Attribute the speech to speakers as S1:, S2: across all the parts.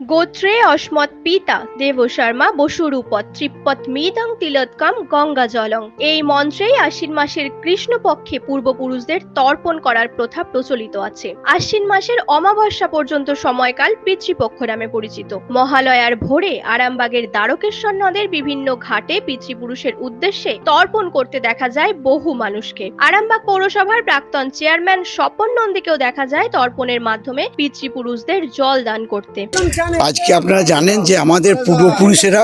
S1: গোত্রে অস্মৎ পিতা দেব শর্মা বসুরূপত ত্রিপত মিদং, তিলোৎকম গঙ্গা জলং এই মন্ত্রেই আশ্বিন মাসের কৃষ্ণপক্ষে পূর্বপুরুষদের তর্পণ করার প্রথা প্রচলিত আছে। আশ্বিন মাসের অমাবস্যা পর্যন্ত সময়কাল পিতৃপক্ষ নামে পরিচিত। মহালয়ার ভোরে আরামবাগের দ্বারকেশ্বর নদের বিভিন্ন ঘাটে পিতৃপুরুষের উদ্দেশ্যে তর্পণ করতে দেখা যায় বহু মানুষকে। আরামবাগ পৌরসভার প্রাক্তন চেয়ারম্যান স্বপন নন্দীকেও দেখা যায় তর্পণের মাধ্যমে পিতৃপুরুষদের জল দান করতে।
S2: আজকে আপনারা জানেন যে আমাদের পূর্বপুরুষেরা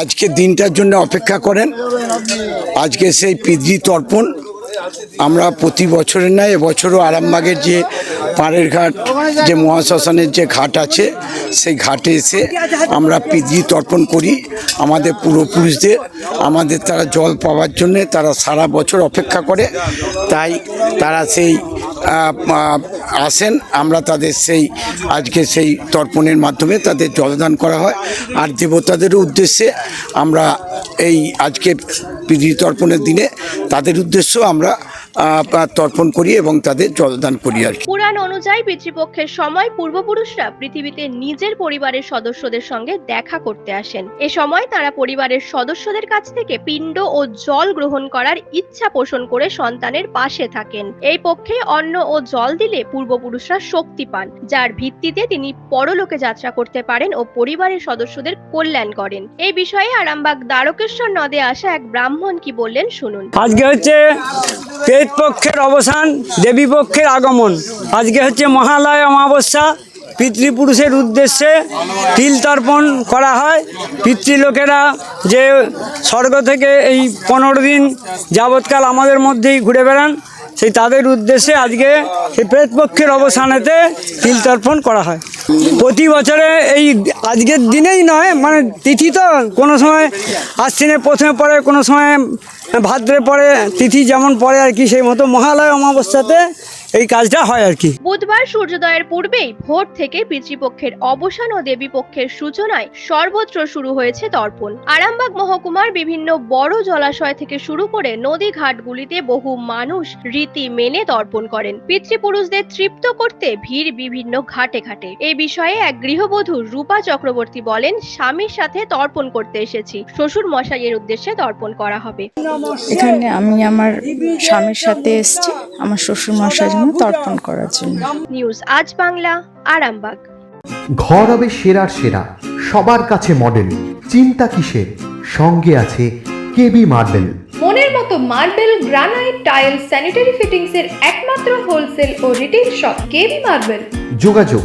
S2: আজকে দিনটার জন্য অপেক্ষা করেন। আজকে সেই পিতৃ তর্পণ আমরা প্রতি বছরের নয় এবছরও আরামবাগের যে পাড়ের ঘাট, যে মহাশ্মশানের যে ঘাট আছে, সেই ঘাটে এসে আমরা পিতৃ তর্পণ করি আমাদের পূর্বপুরুষদের। আমাদের তারা জল পাওয়ার জন্যে তারা সারা বছর অপেক্ষা করে। তাই তারা সেই আসেন, আমরা তাদের সেই, আজকে সেই তর্পণের মাধ্যমে তাদের জলদান করা হয়। আর দেবতাদের উদ্দেশ্যে আমরা এই আজকে পৃথিবী তর্পণের দিনে তাদের উদ্দেশ্য আমরা তর্পণ করি এবং তাদের জলদান করি আর কি।
S1: পুরাণ অনুযায়ী পিতৃপক্ষের সময় পূর্বপুরুষরা পৃথিবীতে নিজের পরিবারের সদস্যদের সঙ্গে দেখা করতে আসেন। এ সময় তারা পরিবারের সদস্যদের কাছ থেকে পিণ্ড ও জল গ্রহণ করার ইচ্ছা পোষণ করে সন্তানের পাশে থাকেন। এই পক্ষে অন্ন ও জল দিলে পূর্বপুরুষরা শক্তি পান যার ভিত্তিতে তিনি পরলোকে যাত্রা করতে পারেন ও পরিবারের সদস্যদের কল্যাণ করেন। এই বিষয়ে আরামবাগ দ্বারকেশ্বর নদে আসা এক ব্রাহ্মণ কি বললেন শুনুন।
S3: আজকে হচ্ছে পেট পক্ষের অবসান, দেবী পক্ষের আগমন। আজকে হচ্ছে মহালয় অমাবস্যা। পিতৃপুরুষের উদ্দেশ্যে তিল তর্পণ করা হয়। পিতৃলোকেরা যে স্বর্গ থেকে এই পনেরো দিন যাবৎকাল আমাদের মধ্যেই ঘুরে বেড়ান, সেই তাদের উদ্দেশ্যে আজকে সেই প্রেতপক্ষের অবসানেতে তিল তর্পণ করা হয়। প্রতি বছরে এই আজকের দিনেই নয় মানে তিথি তো কোনো সময় আশ্বিনে প্রথমে পরে কোনো সময় ভাদ্রে পড়ে, তিথি যেমন পড়ে আর কি, সেই মতো মহালয় অমাবস্যাতে এই কাজটা হয় আর কি।
S1: বুধবার সূর্যোদয়ের পূর্বেই ভোর থেকে পিতৃপক্ষের অবসান ও দেবী পক্ষের সূচনায় সর্বত্র শুরু হয়েছে তর্পণ। আরামবাগ মহকুমার বিভিন্ন বড় জলাশয় থেকে শুরু করে নদী ঘাটগুলিতে বহু মানুষ রীতি মেনে তর্পণ করেন। পিতৃপুরুষদের তৃপ্ত করতে ভিড় বিভিন্ন ঘাটে ঘাটে। এই বিষয়ে এক গৃহবধূ রূপা চক্রবর্তী বলেন স্বামীর সাথে তর্পণ করতে এসেছি। শ্বশুর মশাইয়ের উদ্দেশ্যে তর্পণ করা হবে।
S4: এখানে আমি আমার স্বামীর সাথে এসেছি। আমার শ্বশুর মশাই জন্য তর্পণ করার জন্য।
S1: নিউজ আজ বাংলা আরামবাগ।
S5: ঘর হবে সেরার সেরা সবার কাছে মডেল চিন্তা কিসের? সঙ্গে আছে কেবি মার্বেল
S6: মনের মতো মার্বেল গ্রানাইট টাইল স্যানিটারি ফিটিংসের একমাত্র হোলসেল ও রিটেল শপ কেবি মার্বেল
S5: যোগাযোগ